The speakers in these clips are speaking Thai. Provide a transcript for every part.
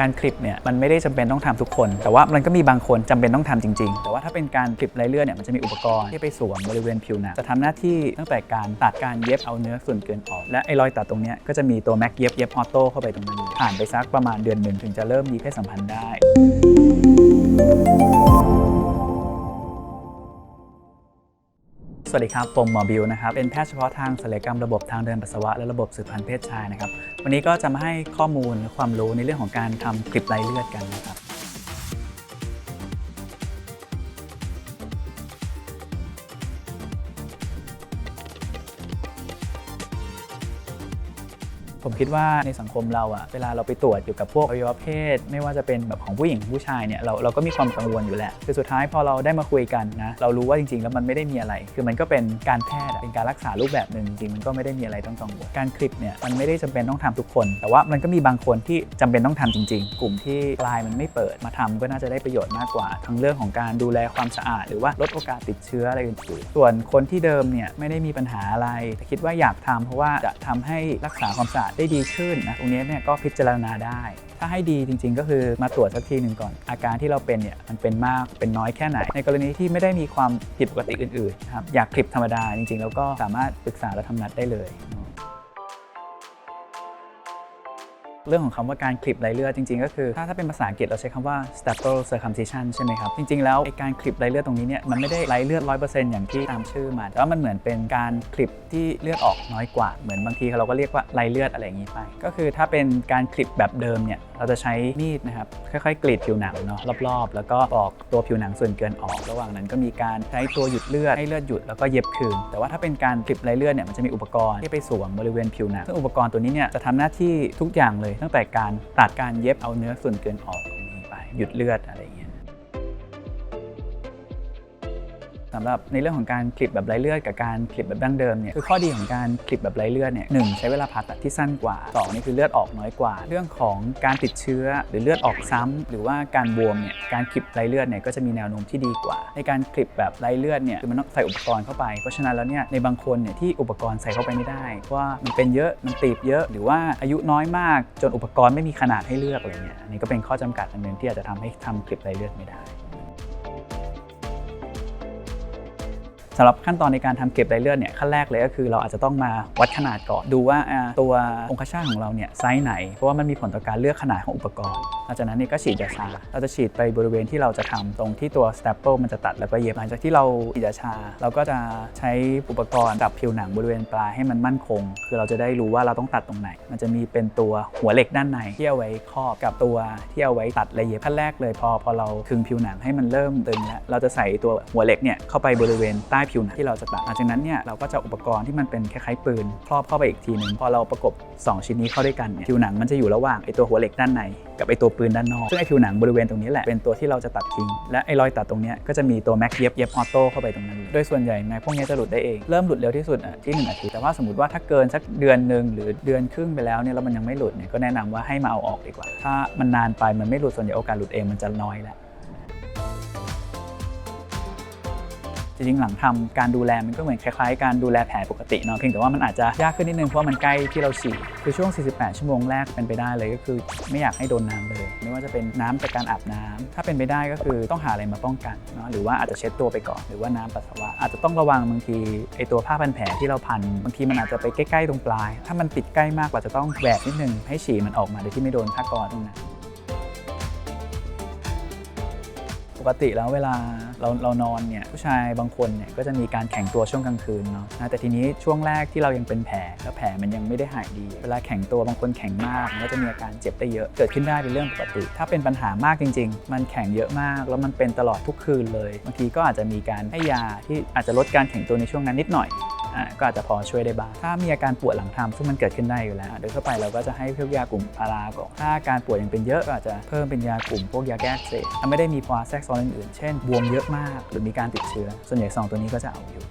การคลิปเนี่ยมันไม่ได้จำเป็นต้องทำทุกคน แต่ว่ามันก็มีบางคนจำเป็นต้องทำจริง ๆ แต่ว่าถ้าเป็นการคลิปไรเลือดเนี่ยมันจะมีอุปกรณ์ที่ไปสวมบริเวณผิวหนังจะทำหน้าที่ตั้งแต่การตัดการเย็บเอาเนื้อส่วนเกินออก และไอ้รอยตัดตรงเนี้ยก็จะมีตัวแม็กเย็บเย็บออโต้เข้าไปตรงนั้นผ่านไปสักประมาณเดือนหนึ่งถึงจะเริ่มมีเพศสัมพันธ์ได้ สวัสดีครับ ผมหมอบิวนะครับ เป็นแพทย์เฉพาะทางศัลยกรรมระบบทางเดินปัสสาวะและระบบสืบพันธุ์เพศชายนะครับ วันนี้ก็จะมาให้ข้อมูลความรู้ในเรื่องของการทำคลิปไรเลือดกันนะครับ ผมคิดว่าในสังคมเราอะเวลาเราไปตรวจเกี่ยวกับพวกอวัยวะเพศ ไม่ว่าจะเป็นแบบของผู้หญิงผู้ชายเนี่ยเราเราก็มีความกังวลอยู่แหละคือสุดท้ายพอเราได้มาคุยกันนะเรารู้ว่าจริงๆ แล้วมันไม่ได้มีอะไร คือมันก็เป็นการแพทย์เป็นการรักษารูปแบบหนึ่งจริงมันก็ไม่ได้มีอะไรต้องกังวลการคลิปเนี่ยมันไม่ได้จำเป็นต้องทำทุกคน แต่ว่ามันก็มีบางคนที่จำเป็นต้องทำจริง ๆ กลุ่มที่ปลายมันไม่เปิดมาทำก็น่าจะได้ประโยชน์มากกว่า ทั้งเรื่องของการดูแลความสะอาด หรือว่าลดโอกาสติดเชื้ออะไรอื่นๆส่วนคนที่เดิมเนี่ยไม่ได้มีปัญหาอะไรแต่คิดว่าอยากทำเพราะว่าจะทำให้รักษาความสะอาดได้ดีขึ้นนะตรงนี้เนี่ยก็พิจารณาได้ ถ้าให้ดีจริง ๆ ก็คือมาตรวจสักทีหนึ่งก่อน อาการที่เราเป็นเนี่ยมันเป็นมากเป็นน้อยแค่ไหน ในกรณีที่ไม่ได้มีความผิดปกติอื่นๆนะครับอยากคลิปธรรมดาจริงๆ แล้วก็สามารถปรึกษาและทำนัดได้เลย เรื่องของคำว่าการคลิปไรเลือดจริง ๆ ก็คือ ถ้าถ้าเป็นภาษาอังกฤษเราใช้คำว่า staple circumcision ใช่ไหมครับ จริง ๆ แล้วไอการคลิปไรเลือดตรงนี้เนี่ยมันไม่ได้ไรเลือด 100%อย่างที่ตามชื่อมาแต่ว่ามันเหมือนเป็นการคลิปที่เลือดออกน้อยกว่าเหมือนบางทีเราก็เรียกว่าไรเลือดอะไรอย่างนี้ไป ก็คือถ้าเป็นการคลิปแบบเดิมเนี่ย เราจะใช้มีดนะครับค่อยๆกรีดผิวหนังเนาะรอบๆ แล้วก็ปอกตัวผิวหนังส่วนเกินออก ระหว่างนั้นก็มีการใช้ตัวหยุดเลือดให้เลือดหยุดแล้วก็เย็บคืน แต่ว่าถ้าเป็นการกลิบไรเลือดเนี่ยมันจะมีอุปกรณ์ที่ไปสวมบริเวณผิวหนังซึ่งอุปกรณ์ตัวนี้เนี่ยจะทำหน้าที่ทุกอย่างเลย ตั้งแต่การตัดการเย็บเอาเนื้อส่วนเกินออกตรงนี้ไปหยุดเลือดอะไรอย่างเงี้ย สำหรับในเรื่องของการคลิปแบบไร้เลือดกับการคลิปแบบดั้งเดิมเนี่ยคือข้อดีของการคลิปแบบไร้เลือดเนี่ยหนึ่งใช้เวลาผ่าตัดที่สั้นกว่าสองนี่คือเลือดออกน้อยกว่า เรื่องของการติดเชื้อหรือเลือดออกซ้ำหรือว่าการบวมเนี่ยการคลิปไร้เลือดเนี่ยก็จะมีแนวโน้มที่ดีกว่า ในการคลิปแบบไร้เลือดเนี่ยคือมันต้องใส่อุปกรณ์เข้าไปเพราะฉะนั้นแล้วเนี่ยในบางคนเนี่ยที่อุปกรณ์ใส่เข้าไปไม่ได้เพราะว่ามันเป็นเยอะมันตีบเยอะหรือว่าอายุน้อยมาก จนอุปกรณ์ไม่มีขนาดให้เลือกอะไรเงี้ยอันนี้ก็เป็นข้อจำกัดอันหนึงที่อาจจะทำให้ทำคลิปไร้เลือดไม่ได้ สำหรับขั้นตอนในการทำเก็บไรเลือดเนี่ยขั้นแรกเลยก็คือเราอาจจะต้องมาวัดขนาดก่อนดูว่าตัวองคชาตของเราเนี่ยไซส์ไหน เพราะว่ามันมีผลต่อการเลือกขนาดของอุปกรณ์หลังจากนั้นเนี่ยก็ฉีดยาชา เราจะฉีดไปบริเวณที่เราจะทำตรงที่ตัวสเตปเปิลมันจะตัดแล้วก็เย็บหลังจากที่เราฉีดยาชา เราก็จะใช้อุปกรณ์ดับผิวหนังบริเวณปลายให้มันมั่นคง คือเราจะได้รู้ว่าเราต้องตัดตรงไหน มันจะมีเป็นตัวหัวเหล็กด้านในที่เอาไว้ครอบกับตัวที่เอาไว้ตัดและเย็บขั้นแรกเลยพอพอเราคึงผิวหนังให้มันเริ่มตึงแล้วเราจะใส่ตัวหัวเหล็กเนี่ยเข้าไปบริเวณใต้ผิวหนังที่เราจะตัดหลังจากนั้นเนี่ยเราก็จะอุปกรณ์ที่มันเป็นคล้ายๆปืนครอบเข้าไปอีกทีหนึ่งพอเราประกบ 2 ชิ้นนี้เข้าด้วยกันเนี่ยผิวหนังมันจะอยู่ระหว่างไอตัวหัวเหล็กด้านในกับไอตัวปืนด้านนอกซึ่งไอผิวหนังบริเวณตรงนี้แหละเป็นตัวที่เราจะตัดทิ้งและไอรอยตัดตรงนี้ก็จะมีตัวแม็กเย็บเย็บออโต้เข้าไปตรงนั้นโดยส่วนใหญ่แม็กพวกนี้จะหลุดได้เองเริ่มหลุดเร็วที่สุดอะที่หนึ่งอาทิตย์แต่ว่าสมมติว่าถ้าเกินสักเดือนหนึ่งหรือเดือนครึ่งไปแล้วเนี่ยแล้วมันยังไม่หลุดเนี่ยก็แนะนำว่าให้มาเอาออกดีกว่า ถ้ามันนานไปมันไม่หลุดส่วนใหญ่โอกาสหลุดเองมันจะน้อยแล้ว จริงๆหลังทำการดูแลมันก็เหมือนคล้ายๆ การดูแลแผลปกติเนาะเพียงแต่ว่ามันอาจจะยากขึ้นนิดนึงเพราะมันใกล้ที่เราฉีดคือช่วง 48 ชั่วโมงแรกเป็นไปได้เลยก็คือ ไม่อยากให้โดนน้ำเลย ไม่ว่าจะเป็นน้ำจากการอาบน้ำถ้าเป็นไปได้ก็คือต้องหาอะไรมาป้องกันเนาะหรือว่าอาจจะเช็ดตัวไปก่อนหรือว่าน้ำปัสสาวะอาจจะต้องระวังบางทีไอตัวผ้าพันแผลที่เราพันบางทีมันอาจจะไปใกล้ๆตรงปลาย ถ้ามันติดใกล้มากกว่าจะต้องแหวกนิดนึงให้ฉี่มันออกมาโดยที่ไม่โดนผ้าก๊อซตรงนั้นปกติแล้วเวลา เราเรานอนเนี่ยผู้ชายบางคนเนี่ยก็จะมีการแข็งตัวช่วงกลางคืนเนาะนะแต่ทีนี้ช่วงแรกที่เรายังเป็นแผลแล้วแผลมันยังไม่ได้หายดี เวลาแข็งตัวบางคนแข็งมากก็จะมีอาการเจ็บได้เยอะเกิดขึ้นได้เป็นเรื่องปกติ ถ้าเป็นปัญหามากจริง ๆ มันแข็งเยอะมาก แล้วมันเป็นตลอดทุกคืนเลยบางทีก็อาจจะมีการให้ยาที่อาจจะลดการแข็งตัวในช่วงนั้นนิดหน่อย ก็อาจจะพอช่วยได้บ้าง ถ้ามีอาการปวดหลังทำซึ่งมันเกิดขึ้นได้อยู่แล้ว โดยทั่วไปเราก็จะให้พวกยากลุ่มพาราก่อน ถ้าอาการปวดยังเป็นเยอะก็อาจจะเพิ่มเป็นยากลุ่มพวกยาแก้อักเสบถ้าไม่ได้มีภาวะแทรกซ้อนอื่นๆ เช่น บวมเยอะมาก หรือมีการติดเชื้อ ส่วนใหญ่สองตัวนี้ก็จะเอาอยู่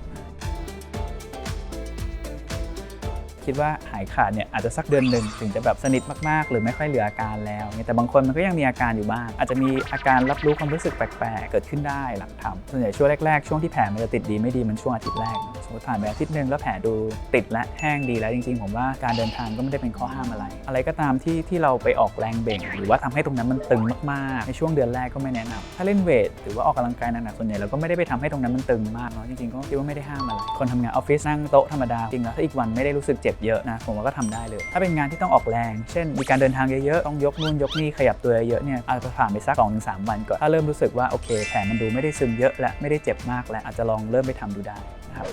คิดว่าหายขาดเนี่ยอาจจะสักเดือนหนึ่งถึงจะแบบสนิทมากๆ หรือไม่ค่อยเหลืออาการแล้วเนี่ยแต่บางคนมันก็ยังมีอาการอยู่บ้าง อาจจะมีอาการรับรู้ความรู้สึกแปลกๆ เกิดขึ้นได้หลังทำส่วนใหญ่ช่วงแรกๆ ช่วงที่แผลมันจะติดดีไม่ดีมันช่วงอาทิตย์แรก สมมติผ่านไปอาทิตย์หนึ่งแล้วแผลดูติดและแห้งดีแล้วจริงๆ ผมว่าการเดินทางก็ไม่ได้เป็นข้อห้ามอะไร อะไรก็ตามที่ที่เราไปออกแรงเบ่ง หรือว่าทำให้ตรงนั้นมันตึงมากๆ ในช่วงเดือนแรกก็ไม่แนะนำถ้าเล่นเวทหรือว่าออกกำลังกายหนักๆส่วนใหญ่เราก็ไม่ได้ไปทำให้ตรงนั้นมันตึงมากเนาะจริงๆก็คิดว่าไม่ได้ห้ามอะไรคนทำงานออฟฟิศนั่งโต๊ะธรรมดาจริงแล้วถ้าอีกวันไม่ได้รู้สึกเจ็บเยอะนะผมว่าก็ทำได้เลย ถ้าเป็นงานที่ต้องออกแรง เช่น มีการเดินทางเยอะๆ ต้องยกนู่นยกนี่ขยับตัวเยอะเนี่ยอาจจะผ่านไปสักสองถึงสามวันก่อน ถ้าเริ่มรู้สึกว่าโอเคแผลมันดูไม่ได้ซึมเยอะและไม่ได้เจ็บมากแล้วอาจจะลองเริ่มไปทำดูได้นะครับ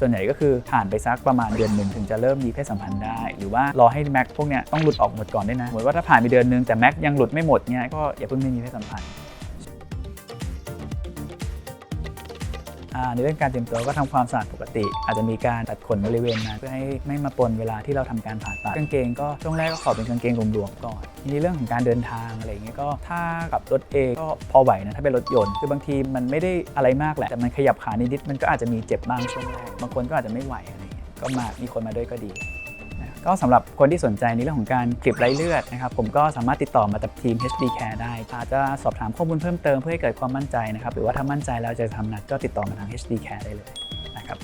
ส่วนใหญ่ก็คือผ่านไปสักประมาณเดือนหนึ่งถึงจะเริ่มมีเพศสัมพันธ์ได้ หรือว่ารอให้แม็กพวกเนี้ยต้องหลุดออกหมดก่อนด้วยนะสมมติว่าถ้าผ่านไปเดือนหนึงแต่แม็กยังหลุดไม่หมดเนี่ยก็อย่าเพิ่งไม่มีเพศสัมพันธ์ ในเรื่องการเตรียมตัวก็ทำความสะอาดปกติ อาจจะมีการตัดขนบริเวณนั้นเพื่อให้ไม่มาปนเวลาที่เราทำการผ่าตัดกางเกงก็ช่วงแรกก็ขอเป็นกางเกงหลวมๆก่อนทีนี้เรื่องของการเดินทางอะไรเงี้ยก็ถ้าขับรถเองก็พอไหวนะถ้าเป็นรถยนต์คือบางทีมันไม่ได้อะไรมากแหละแต่มันขยับขานิดๆมันก็อาจจะมีเจ็บบ้างช่วงแรกบางคนก็อาจจะไม่ไหวอะไรเงี้ยก็มามีคนมาด้วยก็ดี ก็สำหรับคนที่สนใจในเรื่องของการกลิบไร้เลือดนะครับผมก็สามารถติดต่อมากับทีม HD Care ได้อาจจะสอบถามข้อมูลเพิ่มเติมเพื่อให้เกิดความมั่นใจนะครับหรือว่าถ้ามั่นใจแล้วจะทำนัดก็ติดต่อมาทาง HD Care ได้เลยนะครับ